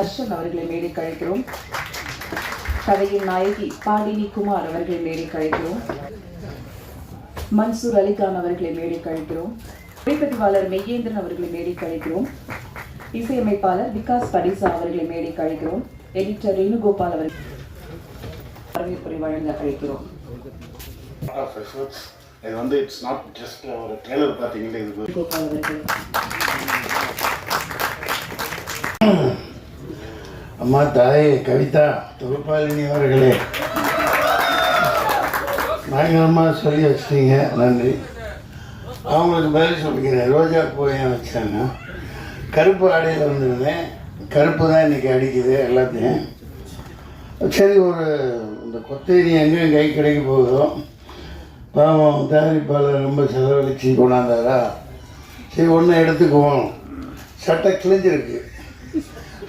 தர்ஷன் அவர்களை மேடை கழிக்கிறோம் கதையின் நாயகி பாடினி குமார் அவர்களை மேடை கழிக்கிறோம் மன்சூர் அலிகான் அவர்களை மேடை கழிக்கிறோம் ஒளிப்பதிவாளர் மெய்யேந்திரன் அவர்களை மேடை கழிக்கிறோம் இசையமைப்பாளர் விகாஸ் படிசா அவர்களை மேடை கழிக்கிறோம் எடிட்டர் வேணுகோபால் அவர்கள் வரவேற்புரை வழங்க அழைக்கிறோம் இது வந்து இட்ஸ் நாட் ஜஸ்ட் ஒரு ட்ரெய்லர் பார்த்தீங்கன்னா இது வேணுகோபால் அவர்கள் அம்மா தாயே கவிதா தொகுப்பாளினி அவர்களே. பயங்கரமாக சொல்லி வச்சிட்டீங்க. நன்றி. அவங்களுக்கு பதில் சொல்லிக்கிறேன். ரோஜா பூ ஏன் வச்சாங்க கருப்பு ஆடையில் வந்திருந்தேன். கருப்பு தான் இன்றைக்கி அடிக்குது எல்லாத்தையும். சரி ஒரு இந்த கொத்தேரி எங்கேயும் கை கிடைக்க போகுதோ? பாவம் தயாரிப்பாளர் ரொம்ப செலவழிச்சு கொண்டாந்தாரா? சரி ஒன்று எடுத்துக்குவோம். சட்டை கிழிஞ்சிருக்கு.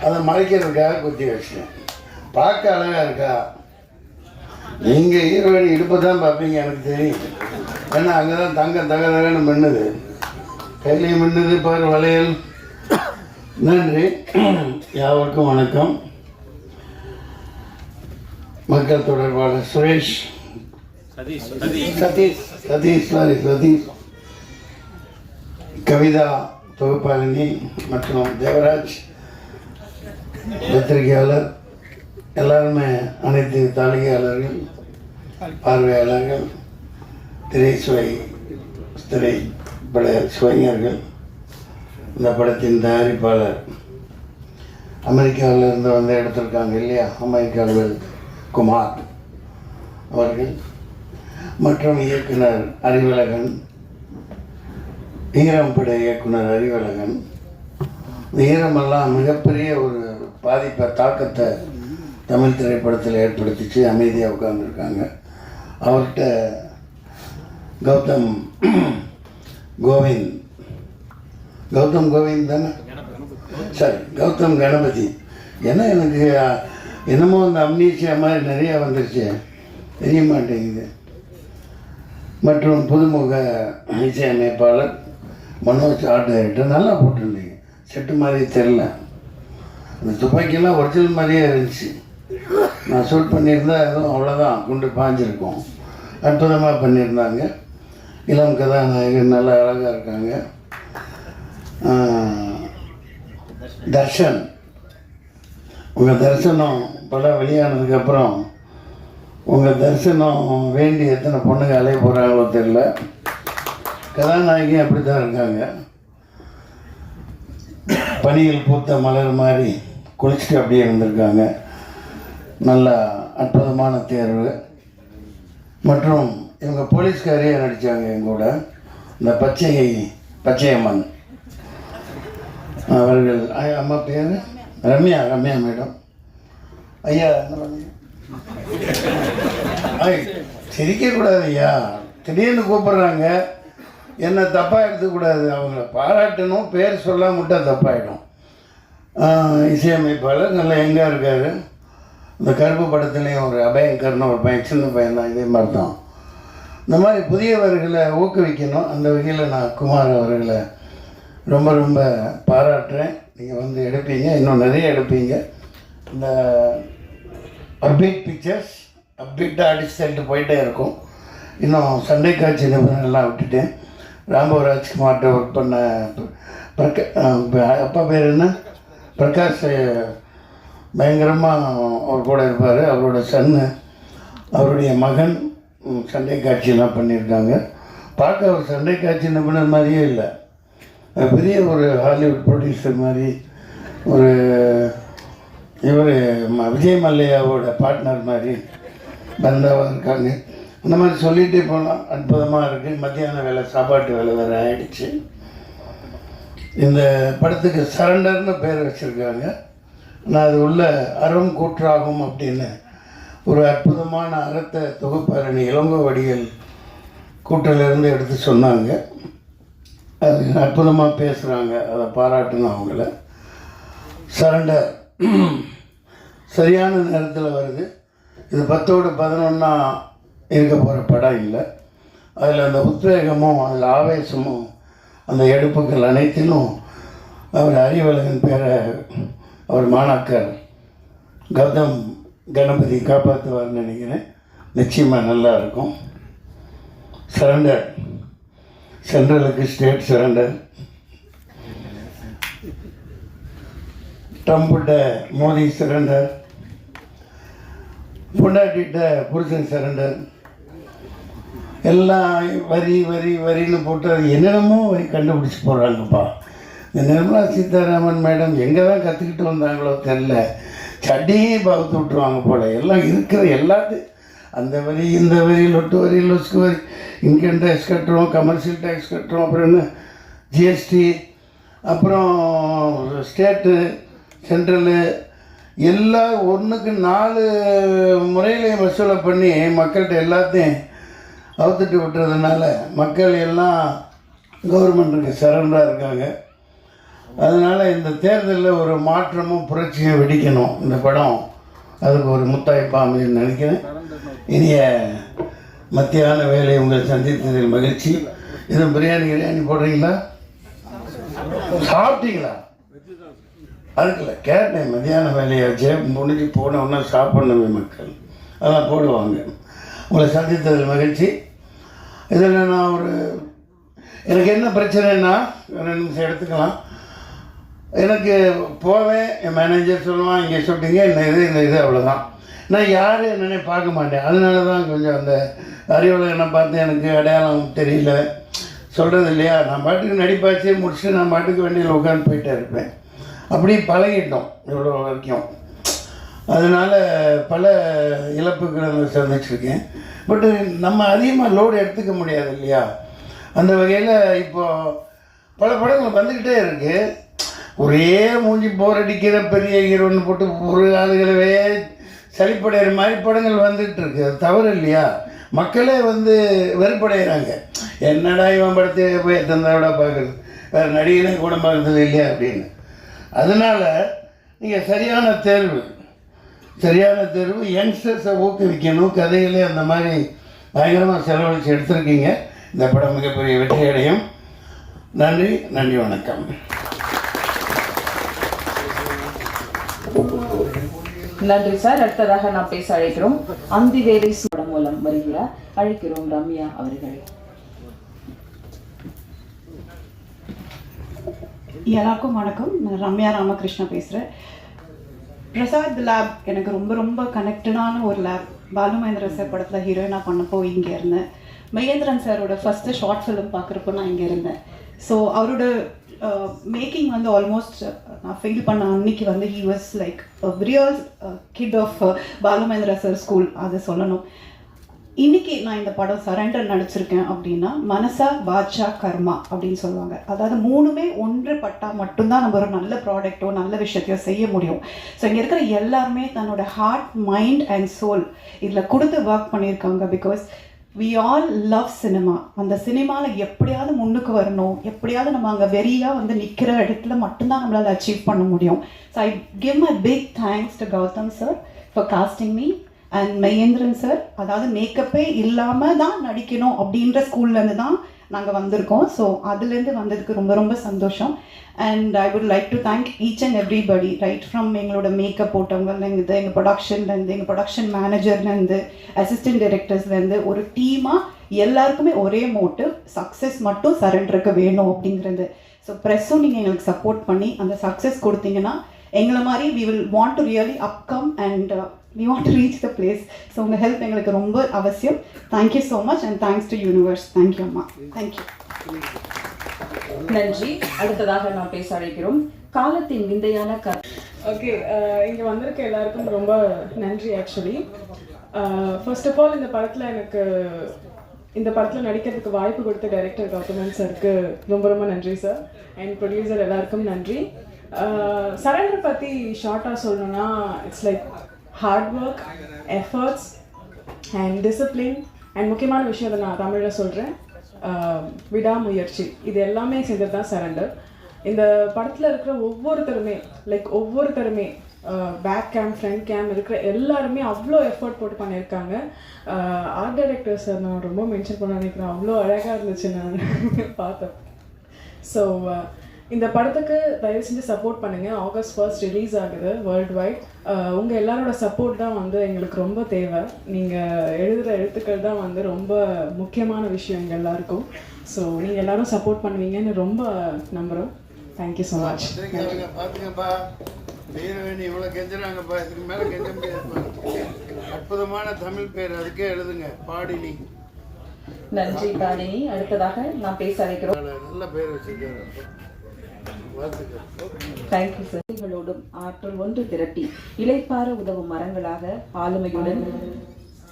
அதை மறைக்கிறதுக்காக குத்தி வச்சேன் பார்க்க அழகாக இருக்கா? நீங்கள் ஹீரோயின் இடுப்பை தான் பார்ப்பீங்க எனக்கு தெரியும். ஏன்னா அங்கே தான் தங்க தக தகன்னு மின்னுது. கையிலையும் மின்னுது பாரு வளையல். நன்றி. யாவருக்கும் வணக்கம். மக்கள் தொடர்பாளர் சுரேஷ். சதீஷ் சதீஷ். சாரி சதீஷ். கவிதா தொகுப்பாளினி மற்றும் தேவராஜ். பத்திரிகையாளர் எல்லாருமே அனைத்து தாளிகையாளர்கள் பார்வையாளர்கள் திரைச்சுவை திரைப்பட சுவைஞர்கள் இந்த படத்தின் தயாரிப்பாளர். அமெரிக்காவில் இருந்து வந்து எடுத்திருக்காங்க இல்லையா அமெரிக்காவில் குமார் அவர்கள். மற்றும் இயக்குனர் அறிவழகன் ஈரம் பட இயக்குனர் அறிவழகன். ஈரமெல்லாம் மிகப்பெரிய ஒரு பாதிப்பை தாக்கத்தை தமிழ் திரைப்படத்தில் ஏற்படுத்திச்சு அமைதியாக உட்காந்துருக்காங்க அவர்கிட்ட கௌதம் கோவிந்த். கௌதம் கோவிந்த் தானே? சரி கௌதம் கணபதி. ஏன்னா எனக்கு என்னமோ அந்த அம்னீசியா மாதிரி நிறையா வந்துருச்சு. தெரிய மாட்டேங்குது. மற்றும் புதுமுக இசையமைப்பாளர் மனோஜ் ஆர்ட் டைரக்டர் நல்லா போட்டிருந்தீங்க. செட்டு மாதிரி தெரில அந்த துப்பாக்கியெல்லாம் ஒரிஜினல் மாதிரியே இருந்துச்சு. நான் ஷூட் பண்ணியிருந்தா அதுவும் அவ்வளோதான் குண்டு பாஞ்சிருக்கும். அற்புதமாக பண்ணியிருந்தாங்க. இளம் கதாநாயகர் நல்லா அழகாக இருக்காங்க. தர்ஷன். உங்கள் தரிசனம் படம் வெளியானதுக்கப்புறம் உங்கள் தரிசனம் வேண்டி எத்தனை பொண்ணுங்க அலைய போகிறாங்களோ தெரில கதாநாயகி அப்படி தான் இருக்காங்க. பனியில் பூத்த மலர் மாதிரி. குளிச்சுட்டு அப்படியே இருந்திருக்காங்க. நல்ல அற்புதமான தேர்வு. மற்றும் இவங்க போலீஸ்காரே நடித்தாங்க எங்கூட இந்த பச்சை பச்சையம்மன். அவர்கள் ஐயா, அம்மா பேர்? ரம்யா ரம்யா மேடம். ஐயா என்ன சிரிக்கக்கூடாது ஐயா. திடீர்னு கூப்பிடுறாங்க. என்ன தப்பாக எடுத்துக்கூடாது. அவங்கள பாராட்டணும் பேர் சொல்லாம விட்டால் தப்பாயிடும். இசையமைப்பாளர் நல்லா எங்கே இருக்கார். இந்த கருப்பு படத்துலேயும் ஒரு அபயங்கர்னு ஒரு பையன் சின்ன பையன் தான் இதே மாதிரி தான் இந்த மாதிரி புதியவர்களை ஊக்குவிக்கணும். அந்த வகையில் நான் குமார் அவர்களை ரொம்ப ரொம்ப பாராட்டுறேன். நீங்கள் வந்து எடுப்பீங்க இன்னும் நிறைய எடுப்பீங்க. இந்த அப்டேட் பிக்சர்ஸ் அப்டேட்டாக அடிச்சு தள்ளிட்டு போயிட்டே இருக்கும். இன்னும் சண்டை காட்சி நிபுணர்லாம் விட்டுட்டேன். ராம்பவ ராஜ்குமார்கிட்ட ஒர்க் பண்ண அப்பா பேர் என்ன? பிரகாஷ் பயங்கரமாக அவர் கூட இருப்பார். அவரோட சன்னு அவருடைய மகன் சண்டை காட்சியெல்லாம் பண்ணியிருக்காங்க. பார்க்க ஒரு சண்டை காட்சி நிபுணர் மாதிரியே இல்லை. பெரிய ஒரு ஹாலிவுட் ப்ரொடியூசர் மாதிரி ஒரு இவர் விஜய் மல்லையாவோட பார்ட்னர் மாதிரி பந்தாவாக இருக்காங்க. அந்த மாதிரி சொல்லிகிட்டே போனால் அற்புதமாக இருக்குது மத்தியான வேலை சாப்பாட்டு வேலை வேறு ஆகிடுச்சு இந்த படத்துக்கு சரண்டர்னு பேர் வச்சுருக்காங்க. நான் அது உள்ள அறம் கூற்றாகும் அப்படின்னு ஒரு அற்புதமான அறத்தை தொகுப்பாரணி இளங்கோ வடிகள் கூட்டிலிருந்து எடுத்து சொன்னாங்க. அது அற்புதமாக பேசுகிறாங்க அதை பாராட்டணும் அவங்கள. சரண்டர் சரியான நேரத்தில் வருது. இது பத்தோடு பதினொன்றா இருக்க போகிற படம் இல்லை. அதில் அந்த உத்வேகமும் அதில் ஆவேசமும் அந்த எடுப்புகள் அனைத்திலும் அவர் அறிவழகன் பேரை அவர் மாணாக்கர் கௌதம் கணபதி காப்பாற்றுவார்னு நினைக்கிறேன். நிச்சயமாக நல்லா இருக்கும் சரண்டர் சென்ட்ரலுக்கு ஸ்டேட் சரண்டர் ட்ரம்ப்கிட்ட மோடி சரண்டர் பொண்டாட்டிகிட்ட புருஷன் சரண்டர் எல்லாம் வரி வரி வரின்னு போட்டு அது என்னென்னமோ வரி கண்டுபிடிச்சி போடுறாங்கப்பா. இந்த நிர்மலா சீதாராமன் மேடம் எங்கே தான் கற்றுக்கிட்டு வந்தாங்களோ தெரில சட்டியே பகுத்து விட்ருவாங்க போல். எல்லாம் இருக்கிற எல்லாத்தையும் அந்த வரி இந்த வரி லொட்டு வரி லொஸ்க்கு வரி இன்கம் டேக்ஸ் கட்டுறோம் கமர்ஷியல் டேக்ஸ் கட்டுறோம் அப்புறம் என்ன? ஜிஎஸ்டி அப்புறம் ஸ்டேட்டு சென்ட்ரலு எல்லாம் ஒன்றுக்கு நாலு முறையிலையும் வசூலை பண்ணி மக்கள்கிட்ட எல்லாத்தையும் அவுத்துட்டு விட்டுறதுனால மக்கள் எல்லாம் கவர்மெண்ட்டுக்கு சரண்டாக இருக்காங்க. அதனால் இந்த தேர்தலில் ஒரு மாற்றமும் புரட்சியும் வெடிக்கணும். இந்த படம் அதுக்கு ஒரு முத்தாய்ப்பாக அமைன்னு நினைக்கிறேன். இனிய மத்தியான வேலை உங்களை சந்தித்ததில் மகிழ்ச்சி. இது பிரியாணி கிரியாணி போடுறீங்களா? சாப்பிட்டீங்களா? அதுக்குல கேட்டேன் மதியான வேலையாச்சே முடிஞ்சு போனோன்னா சாப்பிடணுமே மக்கள். அதான் போடுவாங்க. உங்களை சந்தித்ததில் மகிழ்ச்சி. இதில் நான் ஒரு எனக்கு என்ன பிரச்சனைன்னா ரெண்டு நிமிஷம் எடுத்துக்கலாம். எனக்கு போவேன் என் மேனேஜர் சொல்லுவான் இங்கே சொல்லிட்டீங்க இந்த இது இந்த இது அவ்வளோதான் நான் யார் என்னன்னே பார்க்க மாட்டேன். அதனால தான் கொஞ்சம் அந்த அறிவுலகனை பார்த்து எனக்கு அடையாளம் தெரியல. சொல்கிறது இல்லையா? நான் பாட்டுக்கு நடிப்பாச்சு முடிச்சுட்டு நான் பாட்டுக்கு வண்டியில் உட்காந்து போயிட்டே இருப்பேன். அப்படி பழகிட்டோம் இவ்வளோ வரைக்கும். அதனால் பல இழப்புகளை சந்திச்சிருக்கேன். பட்டு uh, நம்ம அதிகமாக லோடு எடுத்துக்க முடியாது இல்லையா அந்த வகையில் இப்போ பல படங்கள் வந்துக்கிட்டே இருக்குது ஒரே மூஞ்சி போர் அடிக்கிற பெரிய ஹீரோன்னு போட்டு ஒரு ஆளுகளவே சளிப்படைகிற மாதிரி படங்கள் வந்துகிட்டு இருக்கு. அது தவறு இல்லையா? மக்களே வந்து வெறுப்படைகிறாங்க என்னடா இவன் படத்தை போய் எத்தனை பார்க்குறது? வேறு நடிகனே கூட பார்க்குறது இல்லையா அப்படின்னு. அதனால் நீங்கள் சரியான தேர்வு சரியான தேர்வு. யங்ஸ்டர்ஸை ஊக்குவிக்கணும். கதைகளே அந்த மாதிரி பயங்கரமாக செலவழித்து எடுத்திருக்கீங்க. இந்த படம் மிகப்பெரிய வெற்றி அடையும் நன்றி. நன்றி. வணக்கம். நன்றி சார். அடுத்ததாக நாம் பேச அழைக்கிறோம். அந்தி வேலை சூடம் மூலம் வருகிறார் அழைக்கிறோம் ரம்யா அவர்களை. எல்லாருக்கும் வணக்கம். நான் ரம்யா ராமகிருஷ்ணா பேசுகிறேன் பிரசாத் லேப் எனக்கு ரொம்ப ரொம்ப கனெக்டடான ஒரு லேப் பாலு மகேந்திர சார் படத்தில் ஹீரோயினாக பண்ணப்போ இங்கே இருந்தேன். மகேந்திரன் சாரோட ஃபஸ்ட்டு ஷார்ட் ஃபிலிம் பார்க்குறப்போ நான் இங்கே இருந்தேன். ஸோ அவரோட மேக்கிங் வந்து ஆல்மோஸ்ட் நான் ஃபீல் பண்ண அன்னைக்கு வந்து he was like real kid of Balu Mahendra sir school அதை சொல்லணும். இன்னைக்கு நான் இந்த படம் சரண்டர் நடிச்சிருக்கேன் அப்படின்னா மனசா பாட்சா கர்மா அப்படின்னு சொல்லுவாங்க. அதாவது மூணுமே ஒன்றுபட்டா மட்டும்தான் நம்ம ஒரு நல்ல ப்ராடக்ட்டோ நல்ல விஷயத்தையோ செய்ய முடியும். ஸோ இங்கே இருக்கிற எல்லாருமே தன்னோட ஹார்ட் மைண்ட் அண்ட் சோல் இதில் கொடுத்து ஒர்க் பண்ணியிருக்காங்க because we all love cinema அந்த சினிமாவில் எப்படியாவது முன்னுக்கு வரணும். எப்படியாவது நம்ம அங்கே வெறியாக வந்து நிற்கிற இடத்துல மட்டும்தான் நம்மளால் அச்சீவ் பண்ண முடியும். So I give my big thanks to Gautham sir for casting me and Mahendran sir அதாவது மேக்கப்பே இல்லாமல் தான் நடிக்கணும் அப்படின்ற ஸ்கூல்லேருந்து தான் நாங்கள் வந்திருக்கோம். ஸோ அதுலேருந்து வந்ததுக்கு ரொம்ப ரொம்ப சந்தோஷம். And I would like to thank each and everybody right from எங்களோட மேக்கப் போட்டவங்கலேருந்து எங்கள் ப்ரொடக்ஷன்லேருந்து எங்கள் ப்ரொடக்ஷன் மேனேஜர்லேருந்து அசிஸ்டன்ட் டைரக்டர்ஸ்லேருந்து ஒரு டீமாக எல்லாருக்குமே ஒரே மோட்டிவ் சக்ஸஸ் மட்டும் சரண்டருக்கு வேணும் அப்படிங்கிறது. ஸோ ப்ரெஸ்ஸும் நீங்கள் எங்களுக்கு சப்போர்ட் பண்ணி அந்த சக்ஸஸ் கொடுத்தீங்கன்னா எங்களை மாதிரி we will want to really upcome and we want to reach the place so உங்கள் ஹெல்ப் எங்களுக்கு ரொம்ப அவசியம். Thank you so much and thanks to universe thank you அம்மா. தேங்க்யூ நன்றி. அடுத்ததாக நாம் பேச அழைக்கிறோம். காலத்தின் விந்தையான க ஓகே இங்கே வந்திருக்க எல்லாருக்கும் ரொம்ப நன்றி ஆக்சுவலி ஃபர்ஸ்ட் ஆஃப் ஆல் இந்த படத்தில் எனக்கு இந்த படத்தில் நடிக்கிறதுக்கு வாய்ப்பு கொடுத்த டைரக்டர் கௌதமன் சாருக்கு ரொம்ப ரொம்ப நன்றி சார் அண்ட் ப்ரொடியூசர் எல்லாருக்கும் நன்றி. சரண்டர் பற்றி ஷார்ட்டாக சொல்லணும்னா it's like hard work efforts and discipline and முக்கியமான விஷயம் அதை நான் தமிழில் சொல்கிறேன் விடாமுயற்சி. இது எல்லாமே செஞ்சது தான் சரண்டர் இந்த படத்தில் இருக்கிற ஒவ்வொருத்தருமே லைக் ஒவ்வொருத்தருமே பேக் கேம் ஃப்ரண்ட் கேம் இருக்கிற எல்லாருமே அவ்வளோ எஃபர்ட் போட்டு பண்ணியிருக்காங்க. ஆர்ட் டைரக்டர் சார் நான் ரொம்ப மென்ஷன் பண்ண நினைக்கிறேன். அவ்வளோ அழகாக இருந்துச்சு நான் பார்த்தேன் ஸோ இந்த படத்துக்கு தயவு செஞ்சு சப்போர்ட் பண்ணுங்க. ஆகஸ்ட் ஃபர்ஸ்ட் ரிலீஸ் ஆகுது வேர்ல்டு வைட் உங்கள் எல்லாரோட சப்போர்ட் தான் வந்து எங்களுக்கு ரொம்ப தேவை. நீங்கள் எழுதுகிற எழுத்துக்கள் தான் வந்து ரொம்ப முக்கியமான விஷயம் எங்கள் எல்லாருக்கும். ஸோ நீங்கள் எல்லாரும் சப்போர்ட் பண்ணுவீங்கன்னு ரொம்ப நம்புகிறோம் தேங்க்யூ ஸோ மச் பார்த்துங்கப்பா வீரவேணி இவ்வளோ கெஞ்சுறாங்கப்பா. இதுக்கு மேலே கெஞ்ச முடியாதுப்பா. அற்புதமான தமிழ் பேர். அதுக்கே எழுதுங்க. பாடினி. நன்றி தானினி அடுத்ததாக நாம் பேச அழைக்கிறோம். நல்ல பேர் வச்சிருக்காரு. தேங்க்யூ சார் ஆற்றல் ஒன்று திரட்டி இலைப்பார உதவும் மரங்களாக ஆளுமையுடன்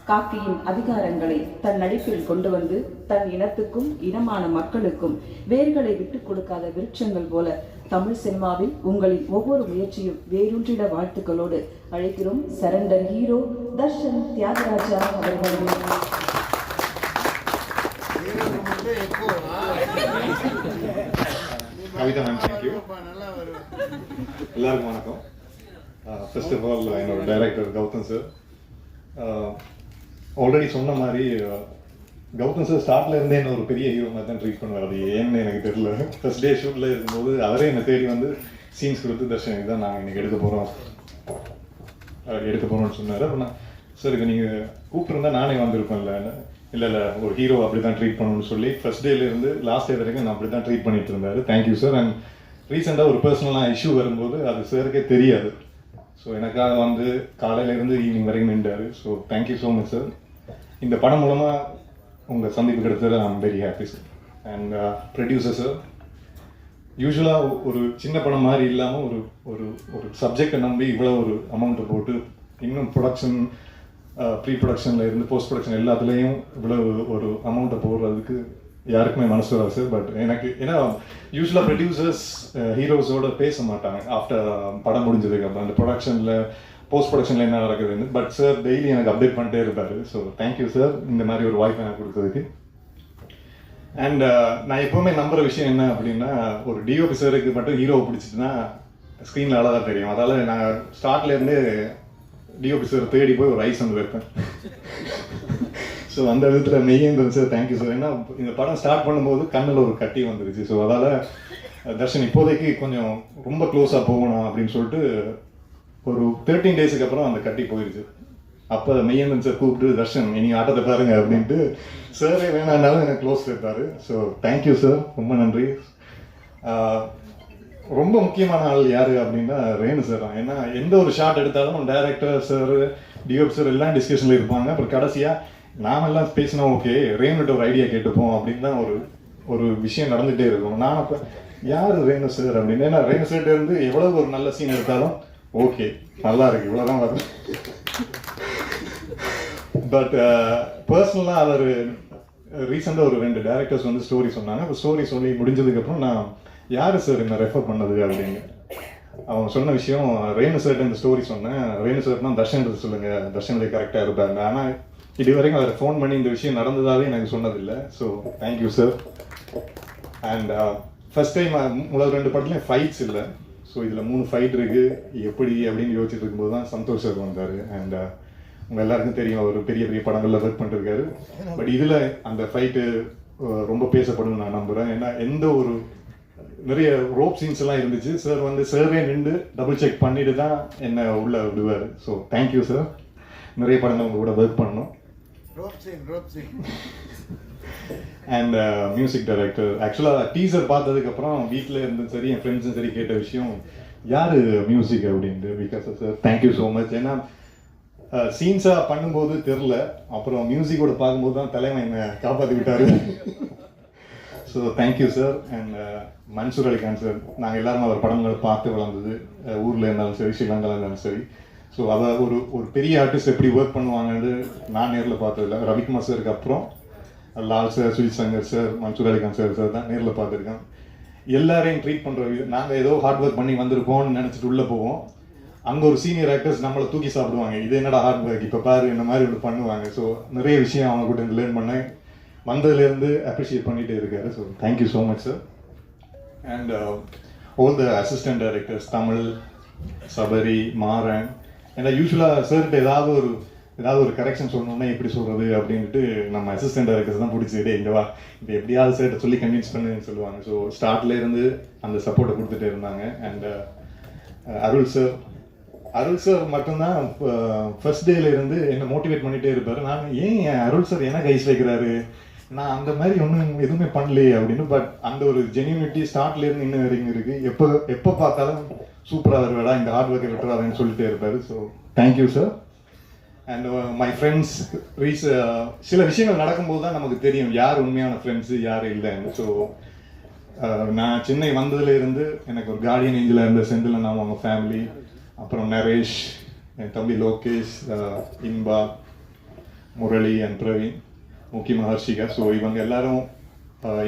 காக்கியின் அதிகாரங்களை தன் நடிப்பில் கொண்டு வந்து தன் இனத்துக்கும் இனமான மக்களுக்கும் வேர்களை விட்டுக் கொடுக்காத விருட்சங்கள் போல தமிழ் சினிமாவில் உங்களின் ஒவ்வொரு முயற்சியும் வேரூன்றிட வாழ்த்துக்களோடு அழைக்கிறோம். சரண்டர் ஹீரோ தர்ஷன் தியாகராஜா அவர்கள். கவிதை நன்றி எல்லாருக்கும் வணக்கம். ஃபர்ஸ்ட் ஆஃப் ஆல் என்னோட டைரக்டர் கௌதம் சார் ஆல்ரெடி சொன்ன மாதிரி கௌதம் சார் ஸ்டார்ட்ல இருந்தே என்ன ஒரு பெரிய ஹீரோ மாதிரி தான் ட்ரீட் பண்ணுவார். அது ஏன்னு எனக்கு தெரியல. ஃபர்ஸ்ட் டே ஷூட்டில் இருக்கும்போது அவரே என்னை தேடி வந்து சீன்ஸ் கொடுத்து தர்ஷன் தான் நாங்கள் இன்னைக்கு எடுக்க போகிறோம் எடுக்க போகிறோம்னு சொன்னார். அப்போ நான் சார் இது நீங்கள் கூப்பிட்டுருந்தா நானே வந்திருப்பேன்ல. இல்லை இல்லை ஒரு ஹீரோ அப்படி தான் ட்ரீட் பண்ணணும்னு சொல்லி ஃபர்ஸ்ட் டேலேருந்து லாஸ்ட் டே வரைக்கும் நான் அப்படி தான் ட்ரீட் பண்ணிட்டு இருந்தாரு. தேங்க்யூ சார் அண்ட் ரீசெண்டாக ஒரு பர்சனலாக இஷ்யூ வரும்போது அது சாருக்கே தெரியாது. ஸோ எனக்காக வந்து காலையிலேருந்து ஈவினிங் வரைக்கும் நின்றாரு. So thank you so much sir இந்த படம் மூலமாக உங்கள் சந்திப்பு கிடைச்சது I'm very happy sir and producer sir யூஸ்வலாக ஒரு சின்ன படம் மாதிரி இல்லாமல் ஒரு ஒரு ஒரு சப்ஜெக்டை நம்பி இவ்வளோ ஒரு அமௌண்ட்டை போட்டு இன்னும் ப்ரொடக்ஷன் ப்ரீ ப்ரொடக்ஷனில் இருந்து போஸ்ட் ப்ரொடக்ஷன் எல்லாத்துலேயும் இவ்வளோ ஒரு அமௌண்ட்டை போடுறதுக்கு யாருக்குமே மனசு வராது சார். பட் எனக்கு ஏன்னா யூஸ்வலாக ப்ரொடியூசர்ஸ் ஹீரோஸோட பேச மாட்டாங்க. ஆஃப்டர் படம் முடிஞ்சதுக்கு அப்புறம். அந்த ப்ரொடக்ஷனில் போஸ்ட் ப்ரொடக்ஷனில் என்ன நடக்குதுன்னு பட் சார் டெய்லி எனக்கு அப்டேட் பண்ணிட்டே இருப்பார். ஸோ தேங்க்யூ சார் இந்த மாதிரி ஒரு வாய்ப்பு எனக்கு கொடுத்ததுக்கு. அண்ட் நான் எப்போவுமே நம்புகிற விஷயம் என்ன அப்படின்னா ஒரு டிஓபி சாருக்கு மட்டும் ஹீரோவை பிடிச்சிட்டுனா ஸ்க்ரீனில் அழகாக தெரியும். அதால் நான் ஸ்டார்ட்லேருந்து டிஓபி சார் தேடி போய் ஒரு ஐஸ் வந்து வைப்பேன். ஸோ அந்த விதத்தில் மெய்யேந்திரன் சார் தேங்க்யூ சார் ஏன்னா இந்த படம் ஸ்டார்ட் பண்ணும்போது கண்ணில் ஒரு கட்டி வந்துருச்சு. ஸோ அதால் தர்ஷன் இப்போதைக்கு கொஞ்சம் ரொம்ப க்ளோஸாக போகணும் அப்படின்னு சொல்லிட்டு ஒரு தேர்ட்டீன் டேஸுக்கு அப்புறம் அந்த கட்டி போயிடுச்சு அப்போ மெய்யந்தன் சார் கூப்பிட்டு தர்ஷன் இனி ஆட்டத்தை பாருங்க அப்படின்ட்டு சாரே வேணான்னாலும் எனக்கு க்ளோஸ் இருப்பார் ஸோ தேங்க்யூ சார் ரொம்ப நன்றி. ரொம்ப முக்கியமான ஆள் யார் அப்படின்னா ரேணு சார் தான். ஏன்னா எந்த ஒரு ஷாட் எடுத்தாலும் டைரக்டர் சார் டிஓப் சார் எல்லாம் டிஸ்கஷனில் இருப்பாங்க. அப்புறம் கடைசியாக நாமெல்லாம் பேசினா ஓகே ரேணுகிட்ட ஒரு ஐடியா கேட்டுப்போம் அப்படின்னு தான் ஒரு ஒரு விஷயம் நடந்துகிட்டே இருக்கும். நான் அப்போ யார் ரேணு சார் அப்படின்னு. ஏன்னா ரேணு சார்ட்ட இருந்து எவ்வளவு ஒரு நல்ல சீன் எடுத்தாலும் ஓகே நல்லா இருக்கு இவ்வளோதான் வரும். பட் பர்சனலாக அவர் ரீசெண்டாக ஒரு ரெண்டு டேரக்டர்ஸ் வந்து ஸ்டோரி சொன்னாங்க. இப்போ ஸ்டோரி சொல்லி முடிஞ்சதுக்கப்புறம் நான் யார் சார் என்ன ரெஃபர் பண்ணது? அப்படின்னு. அவன் சொன்ன விஷயம் ரேணு சார்ட்ட இந்த ஸ்டோரி சொன்னேன். ரேணு சார்னா தர்ஷன் சொல்லுங்க. தர்ஷன் கரெக்டாக இருப்பாங்க ஆனால் இது வரைக்கும் அவர் ஃபோன் பண்ணி இந்த விஷயம் நடந்ததாவே எனக்கு சொன்னதில்லை. So thank you sir and first time முதல் ரெண்டு படத்துலையும் ஃபைட்ஸ் இல்லை. ஸோ இதில் மூணு ஃபைட் இருக்குது எப்படி அப்படின்னு யோசிச்சுட்டு இருக்கும்போது தான் சந்தோஷ் சார் வந்தார். அண்ட் uh, உங்கள் எல்லாருக்கும் தெரியும் அவர் பெரிய பெரிய படங்களில் ஒர்க் பண்ணிருக்காரு. பட் இதில் அந்த ஃபைட்டு uh, ரொம்ப பேசப்படும் நான் நம்புகிறேன் ஏன்னா எந்த ஒரு நிறைய ரோப் சீன்ஸ் எல்லாம் இருந்துச்சு. சார் வந்து சர்வே நின்று டபுள் செக் பண்ணிட்டு தான் என்னை உள்ள விடுவார். ஸோ தேங்க்யூ சார் நிறைய படங்கள் உங்க கூட ஒர்க் பண்ணணும். அண்ட் மியூசிக் டைரக்டர் ஆக்சுவலாக டீசர் பார்த்ததுக்கப்புறம் வீட்டில் இருந்தும் சரி என் ஃப்ரெண்ட்ஸும் சரி கேட்ட விஷயம் யார் மியூசிக் அப்படின்ட்டு? Because sir thank you so much ஏன்னா சீன்ஸாக பண்ணும்போது தெரில. அப்புறம் மியூசிக்கோட பார்க்கும்போது தான் தலைவன் என்னை காப்பாற்றி விட்டாரு so thank you sir and Mansoor Ali Khan sir நாங்கள் எல்லாரும் அவர் படங்கள் பார்த்து வளர்ந்தது. ஊரில் இருந்தாலும் சரி ஸ்ரீலங்காவில் இருந்தாலும் சரி. ஸோ அதை ஒரு ஒரு பெரிய ஆர்டிஸ்ட் எப்படி ஒர்க் பண்ணுவாங்கன்னு நான் நேரில் பார்த்ததில்ல. ரவிக்குமார் சாருக்கு அப்புறம் Lal sir Sujith Shankar sir Mansoor Ali Khan sir sir தான் நேரில் பார்த்துருக்கேன். எல்லாரையும் ட்ரீட் பண்ணுற நாங்கள் ஏதோ ஹார்ட் ஒர்க் பண்ணி வந்திருக்கோம்னு நினச்சிட்டு உள்ளே போவோம். அங்கே ஒரு சீனியர் ஆக்டர்ஸ் நம்மளை தூக்கி சாப்பிடுவாங்க. இது என்னடா ஹார்ட் ஒர்க் இப்போ பாரு இந்த மாதிரி இப்படி பண்ணுவாங்க. ஸோ நிறைய விஷயம் அவங்க கூட லேர்ன் பண்ணேன் வந்ததுலேருந்து அப்ரிஷியேட் பண்ணிகிட்டே இருக்காரு. So thank you so much sir and all the assistant directors Tamil Sabari Maran ஏன்னா யூஸ்வலாக சார்கிட்ட ஏதாவது ஒரு ஏதாவது ஒரு கரெக்ஷன் சொல்லணும்னா எப்படி சொல்கிறது அப்படின்ட்டு நம்ம அசிஸ்டன்ட் டைரக்டர்ஸ் தான் பிடிச்சிட்டே டே இங்கே வா. இப்போ எப்படியாவது சார்கிட்ட சொல்லி கன்வின்ஸ் பண்ணுன்னு சொல்லுவாங்க. ஸோ ஸ்டார்ட்லேருந்து அந்த சப்போர்ட்டை கொடுத்துட்டே இருந்தாங்க. And Arul sir Arul sir மட்டும்தான் uh, ஃபர்ஸ்ட் டேல இருந்து என்னை மோட்டிவேட் பண்ணிகிட்டே இருப்பார். நான் ஏன் என் அருள் சார் என்ன கைஸ் வைக்கிறாரு? நான் அந்த மாதிரி ஒன்றும் எதுவுமே பண்ணலையே அப்படின்னு. பட் அந்த ஒரு ஜெனியூனிட்டி ஸ்டார்ட்லேருந்து இன்னும் வரைக்கும் இருக்குது எப்போ எப்போ பார்த்தாலும் சூப்பராக வருவாடா இந்த ஹார்ட் ஒர்க்கை விட்டுறாருன்னு சொல்லிட்டே இருப்பார். So thank you sir and my friends ரீச சில விஷயங்கள் நடக்கும்போது தான் நமக்கு தெரியும் யார் உண்மையான ஃப்ரெண்ட்ஸு யார் இல்லைன்னு. ஸோ uh, நான் சென்னை வந்ததுலேருந்து எனக்கு ஒரு கார்டியன் ஏஞ்சில் இருந்த செந்தில் நான் அவங்க ஃபேமிலி அப்புறம் நரேஷ் என் தம்பி லோகேஷ் uh, இன்பா முரளி அண்ட் பிரவீன் முக்கிய மகர்ஷிகா ஸோ இவங்க எல்லாரும்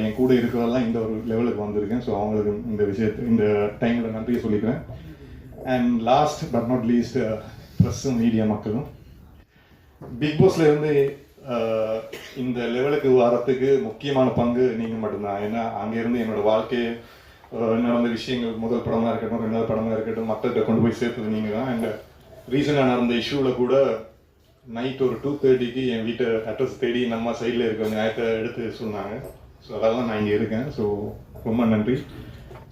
என் கூட இருக்கிறதெல்லாம் இந்த ஒரு லெவலுக்கு வந்திருக்கேன். ஸோ அவங்களுக்கு இந்த விஷயத்து இந்த டைமில் நன்றியை சொல்லிக்கிறேன். And last but not least ப்ரெஸ்ஸும் media மக்களும். பிக் பாஸ்ல இருந்து இந்த லெவலுக்கு வரத்துக்கு முக்கியமான பங்கு நீங்கள் மட்டும்தான். ஏன்னா அங்கேருந்து என்னோடய என்னோட வாழ்க்கை நடந்த விஷயங்கள் முதல் படமாக இருக்கட்டும் ரெண்டாவது படமாக இருக்கட்டும் மக்கள்கிட்ட கொண்டு போய் சேர்த்தது நீங்கள் தான் அண்ட் ரீசெண்டாக நடந்த இஷ்யூவில் கூட நைட் ஒரு டூ தேர்ட்டிக்கு என் வீட்டை அட்ரஸ் தேடி நம்ம சைடில் இருக்க நியாயத்தை எடுத்து சொன்னாங்க. ஸோ அதெல்லாம் நான் இங்கே இருக்கேன். ஸோ ரொம்ப நன்றி.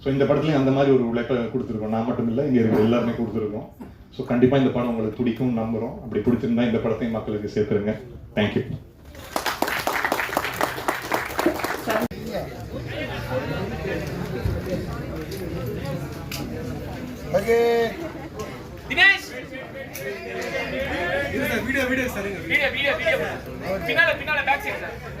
ஸோ இந்த படத்துலையும் அந்த மாதிரி ஒரு உழைப்பை கொடுத்துருக்கோம். நான் மட்டும் இல்லை இங்கே இருக்க எல்லாருமே கொடுத்துருக்கோம். ஸோ கண்டிப்பாக இந்த படம் உங்களுக்கு பிடிக்கும் நம்புகிறோம் அப்படி பிடிச்சிருந்தா இந்த படத்தையும் மக்களுக்கு சேர்த்துருங்க. Thank you Dinesh! Video video video video பின்னால பின்னால பேக் சைடு சார்